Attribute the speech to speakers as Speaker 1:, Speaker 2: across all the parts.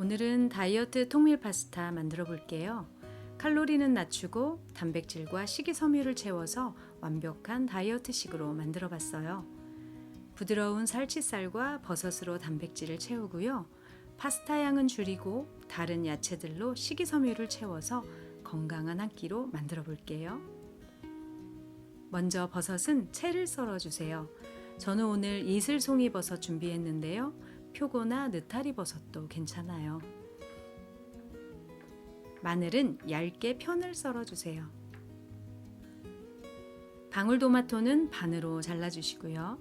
Speaker 1: 오늘은 다이어트 통밀 파스타 만들어 볼게요. 칼로리는 낮추고 단백질과 식이섬유를 채워서 완벽한 다이어트식으로 만들어 봤어요. 부드러운 살치살과 버섯으로 단백질을 채우고요. 파스타 양은 줄이고 다른 야채들로 식이섬유를 채워서 건강한 한 끼로 만들어 볼게요. 먼저 버섯은 채를 썰어 주세요. 저는 오늘 이슬송이 버섯 준비했는데요. 표고나 느타리 버섯도 괜찮아요. 마늘은 얇게 편을 썰어 주세요. 방울토마토는 반으로 잘라 주시고요.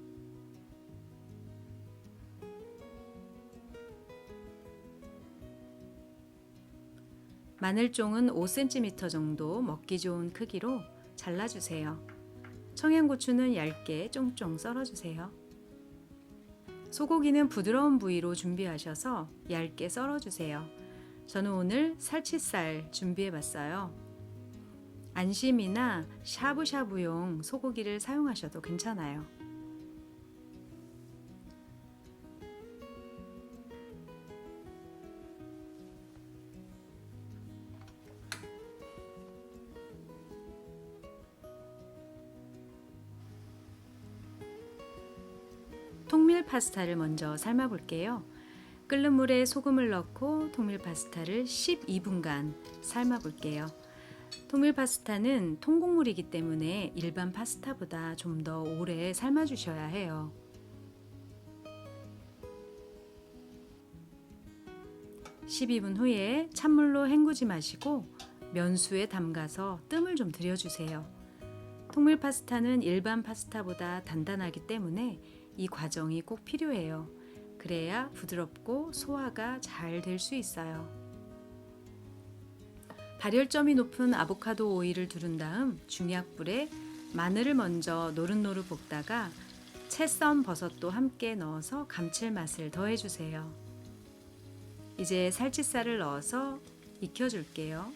Speaker 1: 마늘종은 5cm 정도 먹기 좋은 크기로 잘라주세요. 청양고추는 얇게 쫑쫑 썰어주세요. 소고기는 부드러운 부위로 준비하셔서 얇게 썰어주세요. 저는 오늘 살치살 준비해봤어요. 안심이나 샤브샤브용 소고기를 사용하셔도 괜찮아요. 통밀 파스타를 먼저 삶아 볼게요. 끓는 물에 소금을 넣고 통밀 파스타를 12분간 삶아 볼게요. 통밀 파스타는 통곡물이기 때문에 일반 파스타보다 좀 더 오래 삶아 주셔야 해요. (12분) 후에 찬물로 헹구지 마시고 면수에 담가서 뜸을 좀 들여주세요. 통밀 파스타는 일반 파스타보다 단단하기 때문에 이 과정이 꼭 필요해요. 그래야 부드럽고 소화가 잘 될 수 있어요. 발열점이 높은 아보카도 오일을 두른 다음 중약불에 마늘을 먼저 노릇노릇 볶다가 채썬 버섯도 함께 넣어서 감칠맛을 더해주세요. 이제 살치살을 넣어서 익혀줄게요.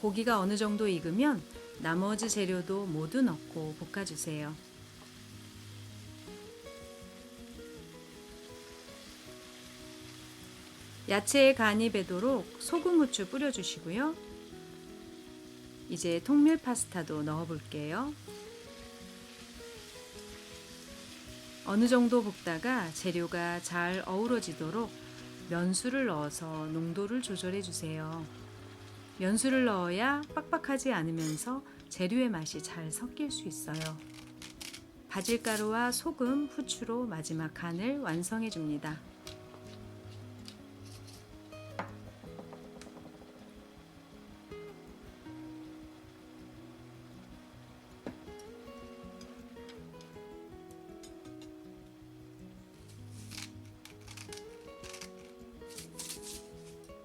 Speaker 1: 고기가 어느 정도 익으면 나머지 재료도 모두 넣고 볶아주세요. 야채에 간이 배도록 소금, 후추 뿌려주시고요. 이제 통밀 파스타도 넣어볼게요. 어느 정도 볶다가 재료가 잘 어우러지도록 면수를 넣어서 농도를 조절해 주세요. 면수를 넣어야 빡빡하지 않으면서 재료의 맛이 잘 섞일 수 있어요. 바질가루와 소금, 후추로 마지막 간을 완성해 줍니다.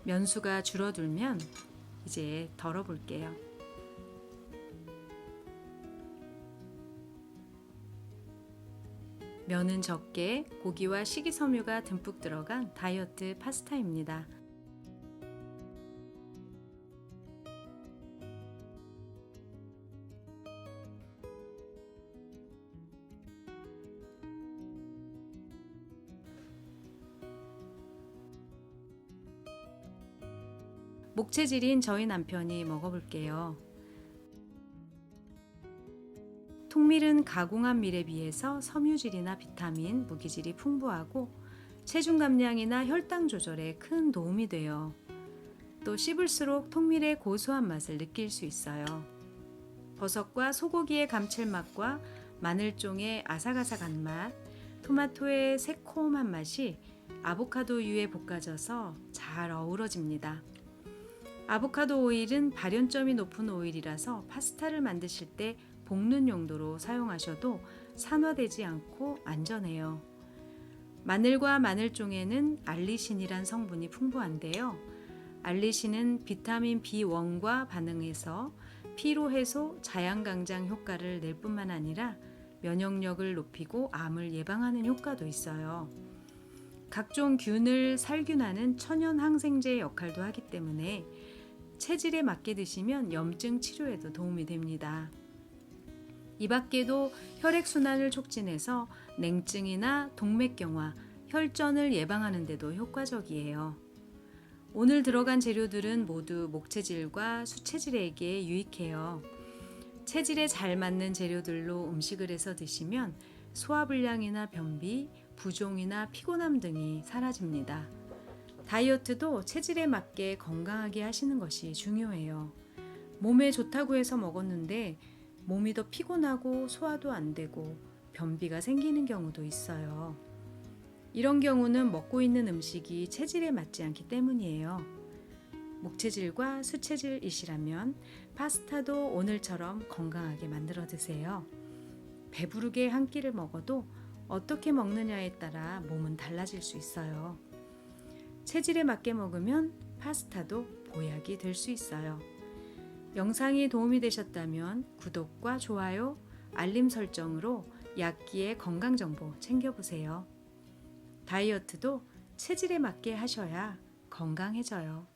Speaker 1: 면수가 줄어들면 이제 덜어 볼게요. 면은 적게 고기와 식이섬유가 듬뿍 들어간 다이어트 파스타입니다. 목체질인 저희 남편이 먹어볼게요. 통밀은 가공한 밀에 비해서 섬유질이나 비타민, 무기질이 풍부하고 체중 감량이나 혈당 조절에 큰 도움이 돼요. 또 씹을수록 통밀의 고소한 맛을 느낄 수 있어요. 버섯과 소고기의 감칠맛과 마늘종의 아삭아삭한 맛, 토마토의 새콤한 맛이 아보카도유에 볶아져서 잘 어우러집니다. 아보카도 오일은 발연점이 높은 오일이라서 파스타를 만드실 때 볶는 용도로 사용하셔도 산화되지 않고 안전해요. 마늘과 마늘종에는 알리신이란 성분이 풍부한데요. 알리신은 비타민 B1과 반응해서 피로 해소, 자양강장 효과를 낼 뿐만 아니라 면역력을 높이고 암을 예방하는 효과도 있어요. 각종 균을 살균하는 천연 항생제 역할도 하기 때문에 체질에 맞게 드시면 염증 치료에도 도움이 됩니다. 이 밖에도 혈액순환을 촉진해서 냉증이나 동맥경화, 혈전을 예방하는 데도 효과적이에요. 오늘 들어간 재료들은 모두 목체질과 수체질에게 유익해요. 체질에 잘 맞는 재료들로 음식을 해서 드시면 소화불량이나 변비, 부종이나 피곤함 등이 사라집니다. 다이어트도 체질에 맞게 건강하게 하시는 것이 중요해요. 몸에 좋다고 해서 먹었는데 몸이 더 피곤하고 소화도 안 되고 변비가 생기는 경우도 있어요. 이런 경우는 먹고 있는 음식이 체질에 맞지 않기 때문이에요. 목체질과 수체질이시라면 파스타도 오늘처럼 건강하게 만들어 드세요. 배부르게 한 끼를 먹어도 어떻게 먹느냐에 따라 몸은 달라질 수 있어요. 체질에 맞게 먹으면 파스타도 보약이 될 수 있어요. 영상이 도움이 되셨다면 구독과 좋아요, 알림 설정으로 약기의 건강 정보 챙겨보세요. 다이어트도 체질에 맞게 하셔야 건강해져요.